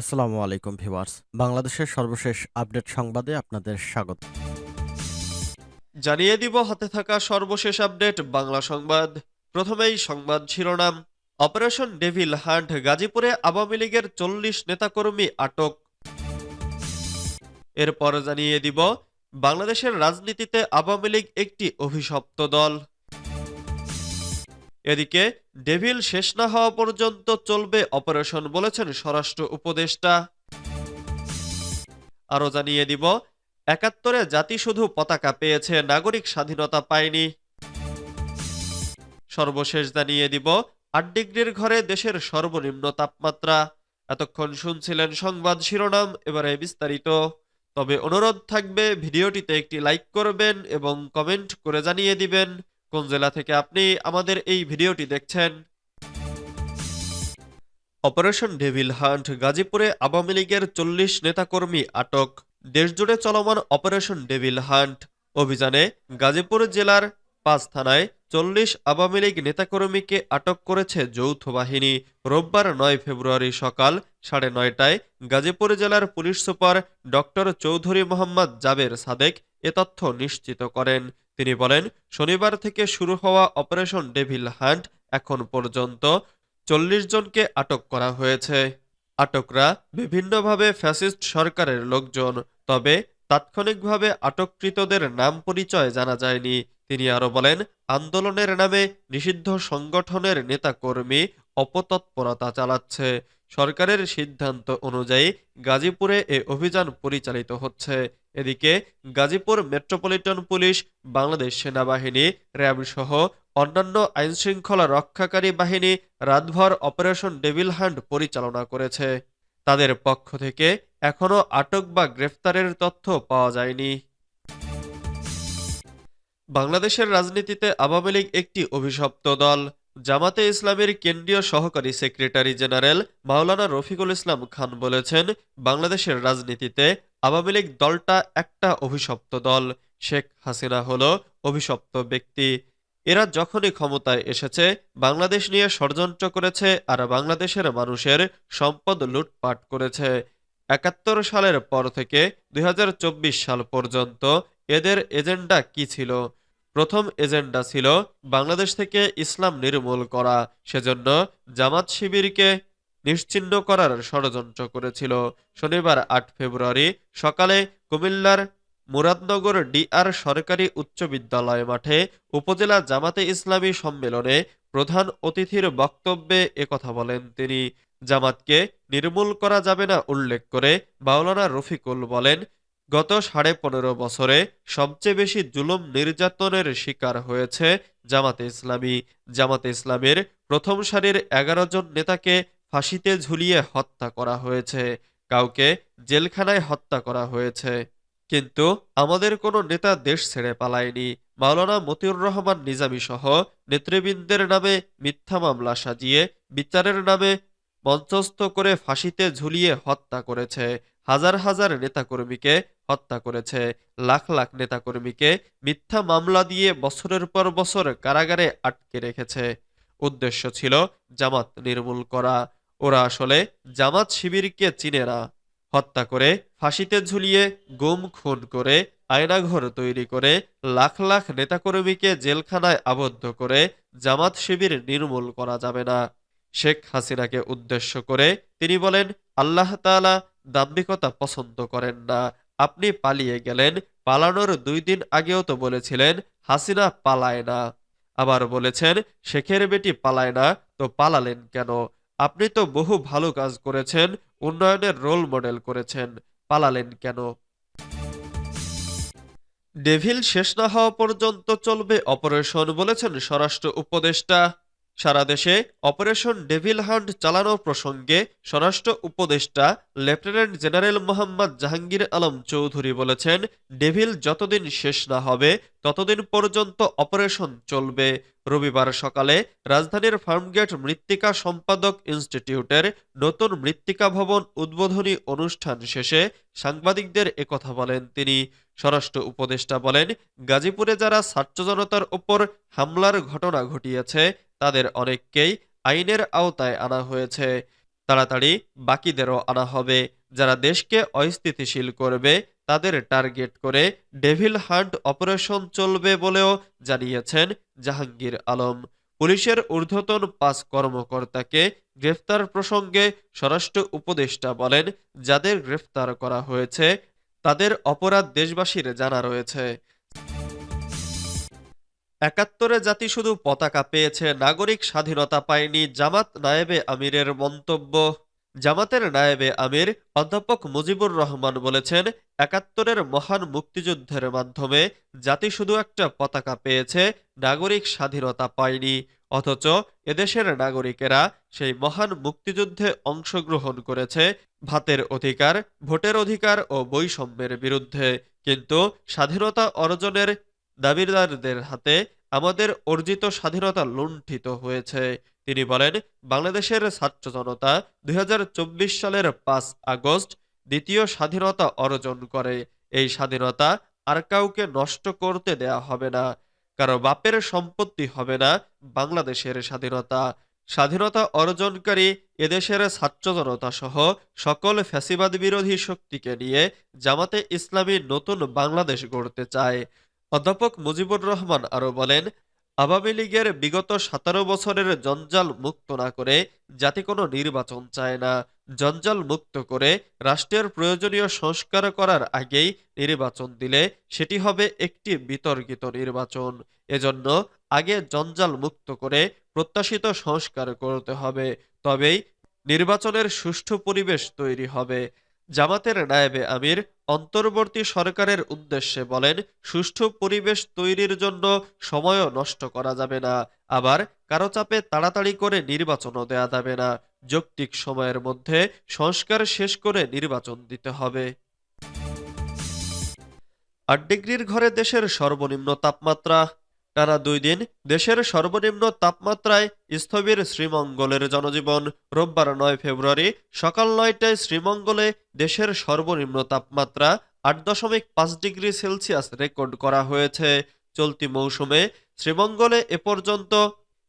আসসালামু আলাইকুম ভিউয়ার্স। বাংলাদেশের সর্বশেষ আপডেট সংবাদে আপনাদের স্বাগত। জানিয়ে দিব হাতে থাকা সর্বশেষ আপডেট বাংলা সংবাদ। প্রথমেই সংবাদ শিরোনাম, অপারেশন ডেভিল হান্ট গাজীপুরে আওয়ামী লীগের চল্লিশ নেতাকর্মী আটক। এরপর জানিয়ে দিব, বাংলাদেশের রাজনীতিতে আওয়ামী লীগ একটি অভিশপ্ত দল। এদিকে ডেভিল শেষ না হওয়া পর্যন্ত চলবে অপারেশন বলেছেন স্বরাষ্ট্র উপদেষ্টা। আরও জানিয়ে দিব, একাত্তরে জাতি শুধু পতাকা পেয়েছে, নাগরিক স্বাধীনতা পায়নি। সর্বশেষ জানিয়ে দিব, আট ডিগ্রির ঘরে দেশের সর্বনিম্ন তাপমাত্রা। এতক্ষণ শুনছিলেন সংবাদ শিরোনাম, এবারে বিস্তারিত। তবে অনুরোধ থাকবে, ভিডিওটিতে একটি লাইক করবেন এবং কমেন্ট করে জানিয়ে দিবেন। কোন জেলা থেকে আপনি আমাদের এই ভিডিওটি দেখছেন? অপারেশন ডেভিল হান্ট গাজীপুরে আওয়ামী লীগের চল্লিশ নেতাকর্মী আটক। দেশজুড়ে চলমান অপারেশন ডেভিল হান্ট অভিযানে গাজীপুর জেলার পাঁচ থানায় চল্লিশ আওয়ামী লীগ নেতাকর্মীকে আটক করেছে যৌথ বাহিনী। রোববার নয় ফেব্রুয়ারি সকাল সাড়ে নয়টায় গাজীপুর জেলার police super doctor Chowdhury Mohammad Jaber Sadek এ তথ্য নিশ্চিত করেন। তিনি বলেন, শনিবার থেকে শুরু হওয়া অপারেশন ডেভিল হান্ট এখন পর্যন্ত চল্লিশ জনকে আটক করা হয়েছে। আটকরা বিভিন্নভাবে ফ্যাসিস্ট সরকারের লোকজন, তবে তাৎক্ষণিকভাবে আটককৃতদের নাম পরিচয় জানা যায়নি। তিনি আরও বলেন, আন্দোলনের নামে নিষিদ্ধ সংগঠনের নেতাকর্মী অপতৎপরতা চালাচ্ছে। সরকারের সিদ্ধান্ত অনুযায়ী গাজীপুরে এ অভিযান পরিচালিত হচ্ছে। এদিকে গাজীপুর মেট্রোপলিটন পুলিশ, বাংলাদেশ সেনাবাহিনী, র্যাব সহ অন্যান্য আইনশৃঙ্খলা রক্ষাকারী বাহিনী রাতভর অপারেশন ডেভিল হ্যান্ড পরিচালনা করেছে। তাদের পক্ষ থেকে এখনও আটক বা গ্রেফতারের তথ্য পাওয়া যায়নি। বাংলাদেশের রাজনীতিতে আওয়ামী লীগ একটি অভিশপ্ত দল। জামাতে ইসলামের কেন্দ্রীয় সহকারী সেক্রেটারি জেনারেল মাওলানা রফিকুল ইসলাম খান বলেছেন, বাংলাদেশের রাজনীতিতে আওয়ামী লীগ দলটা একটা অভিশপ্ত দল। শেখ হাসিনা হলো অভিশপ্ত ব্যক্তি। এরা যখনই ক্ষমতায় এসেছে, বাংলাদেশ নিয়ে ষড়যন্ত্র করেছে আর বাংলাদেশের মানুষের সম্পদ লুটপাট করেছে। একাত্তর সালের পর থেকে দু হাজার চব্বিশ সাল পর্যন্ত এদের এজেন্ডা কি ছিল? প্রথম এজেন্ডা ছিল বাংলাদেশ থেকে ইসলাম নির্মূল করা। সেজন্য জামাত শিবিরকে নিশ্চিহ্ন করার ষড়যন্ত্র করেছিল। শনিবার আট ফেব্রুয়ারি সকালে কুমিল্লার মুরাদনগর ডিআর সরকারি উচ্চ বিদ্যালয় মাঠে উপজেলা জামাতে ইসলামী সম্মেলনে প্রধান অতিথির বক্তব্যে একথা বলেন তিনি। জামাতকে নির্মূল করা যাবে না উল্লেখ করে মাওলানা রফিকুল বলেন, গত সাড়ে পনেরো বছরে সবচেয়ে বেশি জুলুম নির্যাতনের শিকার হয়েছে জামাতে ইসলামী। জামাতে ইসলামের প্রথম সারির এগারো জন নেতাকে ফাঁসিতে ঝুলিয়ে হত্যা করা হয়েছে, কাউকে জেলখানায় হত্যা করা হয়েছে। কিন্তু আমাদের কোনো নেতা দেশ ছেড়ে পালায়নি। মাওলানা মতিউর রহমান নিজামী সহ নেতৃবৃন্দের নামে মিথ্যা মামলা সাজিয়ে, বিচারের নামে মঞ্চস্থ করে ফাঁসিতে ঝুলিয়ে হত্যা করেছে। হাজার হাজার নেতাকর্মীকে হত্যা করেছে। লাখ লাখ নেতাকর্মীকে মিথ্যা মামলা দিয়ে বছরের পর বছর কারাগারে আটকে রেখেছে। উদ্দেশ্য ছিল জামাত নির্মূল করা। ওরা আসলে জামাত শিবিরকে চিনে না। হত্যা করে, ফাঁসিতে ঝুলিয়ে, গুম, খুন করে, আয়নাঘর তৈরি করে, লাখ লাখ নেতাকর্মীকে জেলখানায় আবদ্ধ করে জামাত শিবির নির্মূল করা যাবে না। শেখ হাসিনাকে উদ্দেশ্য করে তিনি বলেন, আল্লাহ তাআলা দাম্ভিকতা পছন্দ করেন না। আপনি পালিয়ে গেলেন। পালানোর দুই দিন আগেও তো বলেছিলেন, হাসিনা পালায় না। আবার বলেছেন, শেখের বেটি পালায় না, তো পালালেন কেন? আপনি তো বহু ভালো কাজ করেছেন, উন্নয়নের রোল মডেল করেছেন, পালালেন কেন? ডেভিল শেষ না হওয়া পর্যন্ত চলবে অপারেশন বলেছেন স্বরাষ্ট্র উপদেষ্টা সারা দেশে অপারেশন ডেভিল হান্ট চালানোর প্রসঙ্গে স্বরাষ্ট্র উপদেষ্টা লেফটেন্যান্ট জেনারেল মোহাম্মদ জাহাঙ্গীর আলম চৌধুরী বলেছেন, ডেভিল যতদিন শেষ না হবে, ততদিন পর্যন্ত অপারেশন চলবে। রবিবার সকালে রাজধানীর ফার্মগেট মৃত্তিকা সম্পাদক ইনস্টিটিউটের নতুন মৃত্তিকা ভবন উদ্বোধনী অনুষ্ঠান শেষে সাংবাদিকদের একথা বলেন তিনি। স্বরাষ্ট্র উপদেষ্টা বলেন, গাজীপুরে যারা ছাত্র জনতার উপর হামলার ঘটনা ঘটিয়েছে তাদের অনেককেই আইনের আওতায় আনা হয়েছে। তাড়াতাড়ি বাকিদেরও আনা হবে। যারা দেশকে অস্থিতিশীল করবে, তাদের টার্গেট করে ডেভিল হান্ট অপারেশন চলবে বলেও জানিয়েছেন জাহাঙ্গীর আলম। পুলিশের ঊর্ধ্বতন পাঁচ কর্মকর্তাকে গ্রেফতার প্রসঙ্গে স্বরাষ্ট্র উপদেষ্টা বলেন, যাদের গ্রেফতার করা হয়েছে, তাদের অপরাধ দেশবাসীর জানা রয়েছে। একাত্তরে জাতি শুধু পতাকা পেয়েছে, নাগরিক স্বাধীনতা পায়নি, জামাত নায়েবে আমিরের মন্তব্য। জামাতের নায়েবে আমির অধ্যাপক মুজিবুর রহমান বলেছেন, একাত্তরের মহান মুক্তিযুদ্ধের মাধ্যমে জাতি শুধু একটা পতাকা পেয়েছে, নাগরিক স্বাধীনতা পায়নি। অথচ এদেশের নাগরিকেরা সেই মহান মুক্তিযুদ্ধে অংশগ্রহণ করেছে ভাতের অধিকার, ভোটের অধিকার ও বৈষম্যের বিরুদ্ধে। কিন্তু স্বাধীনতা অর্জনের দাবিদারদের হাতে আমাদের অর্জিত স্বাধীনতা লুণ্ঠিত হয়েছে। তিনি বলেন, বাংলাদেশের ছাত্র জনতা দুই হাজার চব্বিশ সালের পাঁচ আগস্ট দ্বিতীয় স্বাধীনতা অর্জন করে। এই স্বাধীনতা আর কাউকে নষ্ট করতে দেয়া হবে না, কারও বাপের সম্পত্তি হবে না বাংলাদেশের স্বাধীনতা। স্বাধীনতা অর্জনকারী এদেশের ছাত্র জনতা সহ সকল ফ্যাসিবাদ বিরোধী শক্তিকে নিয়ে জামাতে ইসলামী নতুন বাংলাদেশ গড়তে চায়। অধ্যাপক মুজিবুর রহমান আরও বলেন, আওয়ামী লীগের বিগত সতেরো বছরের জঞ্জাল মুক্ত না করে জাতি কোনো নির্বাচন চায় না। জঞ্জাল মুক্ত করে রাষ্ট্রের প্রয়োজনীয় সংস্কার করার আগেই নির্বাচন দিলে সেটি হবে একটি বিতর্কিত নির্বাচন। এজন্য আগে জঞ্জাল মুক্ত করে প্রত্যাশিত সংস্কার করতে হবে, তবেই নির্বাচনের সুষ্ঠু পরিবেশ তৈরি হবে। জামাতের নায়েবে আমির অন্তর্বর্তী সরকারের উদ্দেশ্যে বলেন, সুষ্ঠু পরিবেশ তৈরির জন্য সময়ও নষ্ট করা যাবে না। আবার কারও চাপে তাড়াতাড়ি করে নির্বাচনও দেয়া যাবে না। যৌক্তিক সময়ের মধ্যে সংস্কার শেষ করে নির্বাচন দিতে হবে। আট ডিগ্রির ঘরে দেশের সর্বনিম্ন তাপমাত্রা টানা দুই দিন দেশের সর্বনিম্ন তাপমাত্রায় স্থবির শ্রীমঙ্গলের জনজীবন। রোববার নয় ফেব্রুয়ারি সকাল নয়টায় শ্রীমঙ্গলে দেশের সর্বনিম্ন তাপমাত্রা আট দশমিক পাঁচ ডিগ্রি সেলসিয়াস রেকর্ড করা হয়েছে। চলতি মৌসুমে শ্রীমঙ্গলে এ পর্যন্ত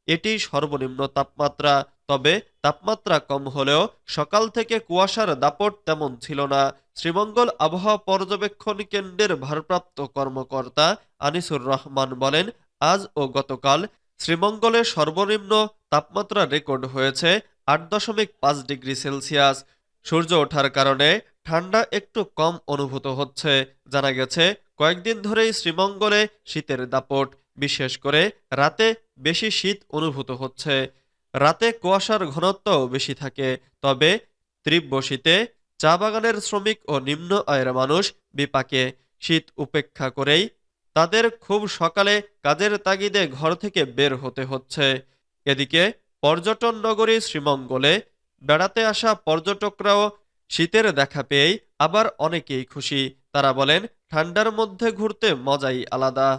এটি সর্বনিম্ন তাপমাত্রা, তবে তাপমাত্রা কম হলেও সকাল থেকে কুয়াশার দাপট তেমন ছিল না। শ্রীমঙ্গল আবহাওয়া পর্যবেক্ষণ কেন্দ্রের ভারপ্রাপ্ত কর্মকর্তা আনিসুর রহমান বলেন আজ ও গতকাল শ্রীমঙ্গলে সর্বনিম্ন তাপমাত্রা রেকর্ড হয়েছে আট দশমিক পাঁচ ডিগ্রি সেলসিয়াস। সূর্য ওঠার কারণে ঠান্ডা একটু কম অনুভূত হচ্ছে। জানা গেছে, কয়েকদিন ধরেই শ্রীমঙ্গলে শীতের দাপট, বিশেষ করে রাতে বেশি শীত অনুভূত হচ্ছে। রাতে কুয়াশার ঘনত্বও বেশি থাকে, তবে তীব্র শীতে চা বাগানের শ্রমিক ও নিম্ন আয়ের মানুষ বিপাকে। শীত উপেক্ষা করেই তাদের খুব সকালে কাজের তাগিদে ঘর থেকে বের হতে হচ্ছে। এদিকে পর্যটন নগরী শ্রীমঙ্গলে বেড়াতে আসা পর্যটকরাও শীতের দেখা পেয়েই আবার অনেকেই খুশি। তারা বলেন, ঠান্ডার মধ্যে ঘুরতে মজাই আলাদা।